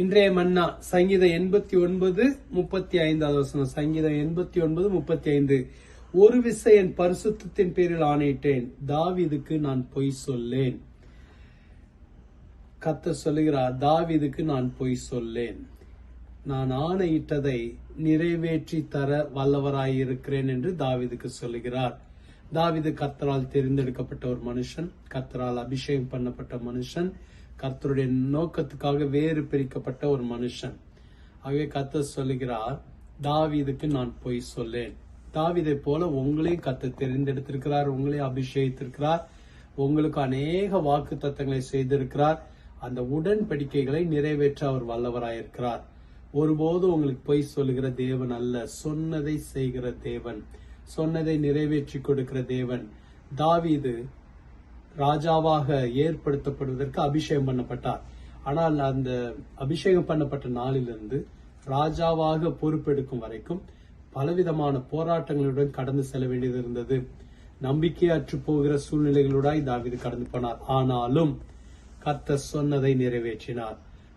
இன்றைய மன்னா சங்கீதம் எண்பத்தி ஒன்பது முப்பத்தி ஐந்தாவது வசனம் சங்கீதம் எண்பத்தி ஒன்பது முப்பத்தி ஐந்து. ஒரு விசை என் பரிசுத்தத்தின் பேரில் ஆணையிட்டேன். தாவிதுக்கு நான் பொய் சொல்லேன். கத்த சொல்லுகிறார் தாவிதுக்கு நான் பொய் சொல்லேன். நான் ஆணையிட்டதை நிறைவேற்றி தர வல்லவராயிருக்கிறேன் என்று தாவீதுக்கு சொல்லுகிறார். தாவிது கத்தரால் தெரிந்தெடுக்கப்பட்ட ஒரு மனுஷன் கத்தரால் அபிஷேகம் பண்ணப்பட்ட மனுஷன் கர்த்தருடைய நோக்கத்துக்காக வேறு பிரிக்கப்பட்ட ஒரு மனுஷன். ஆகவே கர்த்தர் சொல்லுகிறார் தாவிதுக்கு நான் பொய் சொல்லேன். தாவிதை போல உங்களையும் கத்த தெரிந்தெடுத்திருக்கிறார் உங்களையும் அபிஷேகித்திருக்கிறார். உங்களுக்கு அநேக வாக்கு தத்தங்களை செய்திருக்கிறார். அந்த உடன்படிக்கைகளை நிறைவேற்ற அவர் வல்லவராயிருக்கிறார். ஒருபோதும் உங்களுக்கு பொய் சொல்லுகிற தேவன் அல்ல. சொன்னதை செய்கிற தேவன். சொன்னதை நிறைவேற்றி கொடுக்கிற தேவன். தாவிது ராஜாவாக ஏற்படுத்தப்படுவதற்கு அபிஷேகம் பண்ணப்பட்டார். ஆனால் அந்த அபிஷேகம் பண்ணப்பட்ட நாளிலிருந்து ராஜாவாக பொறுப்பெடுக்கும் வரைக்கும் பலவிதமான போராட்டங்களுடன் கடந்து செல்ல வேண்டியது இருந்தது. நம்பிக்கையற்று போகிற சூழ்நிலைகளோடாய் தாவிது கடந்து போனார். ஆனாலும் கர்த்தர் சொன்னதை நிறைவேற்றினார்.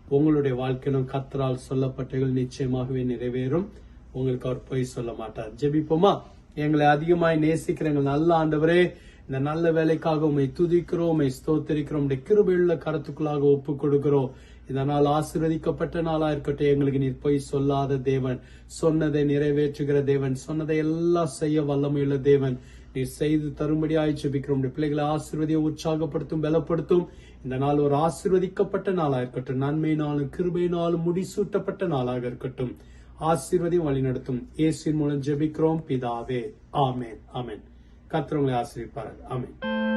உங்களுடைய வாழ்க்கையிலும் கத்தரால் சொல்லப்பட்டவர்கள் நிச்சயமாகவே நிறைவேறும். உங்களுக்கு அவர் பொய் சொல்ல மாட்டார். ஜெபிப்போமா? எங்களை அதிகமாய் நேசிக்கிறேன் எங்கள் நல்ல ஆண்டவரே இந்த நல்ல வேலைக்காக உண்மை துதிக்கிறோம் உண்மை ஸ்தோத்தரிக்கிறோம் உடைய கிருபையுள்ள கருத்துக்களாக ஒப்பு கொடுக்கிறோம் இந்த நாள் ஆசீர்வதிக்கப்பட்ட நாளா இருக்கட்டும். எங்களுக்கு நீர் பொய் சொல்லாத தேவன். சொன்னதை நிறைவேற்றுகிற தேவன். சொன்னதை எல்லாம் செய்ய வல்லமையுள்ள தேவன். நீர் செய்து தரும்படி ஜெபிக்கிறோம். உடைய பிள்ளைகளை ஆசீர்வதியை உற்சாகப்படுத்தும் பலப்படுத்தும். இந்த நாள் ஒரு ஆசீர்வதிக்கப்பட்ட நாளா இருக்கட்டும். நன்மை நாளும் கிருபை நாளும் முடிசூட்டப்பட்ட நாளாக இருக்கட்டும். ஆசீர்வதியும் வழிநடத்தும். நடத்தும் மூலம் ஜெபிக்கிறோம். பிதாவே. ஆமேன். ஆமேன். கத்திரவங்களை ஆசிரியப்பார்கள் ஆசீர்விப்பார்கள்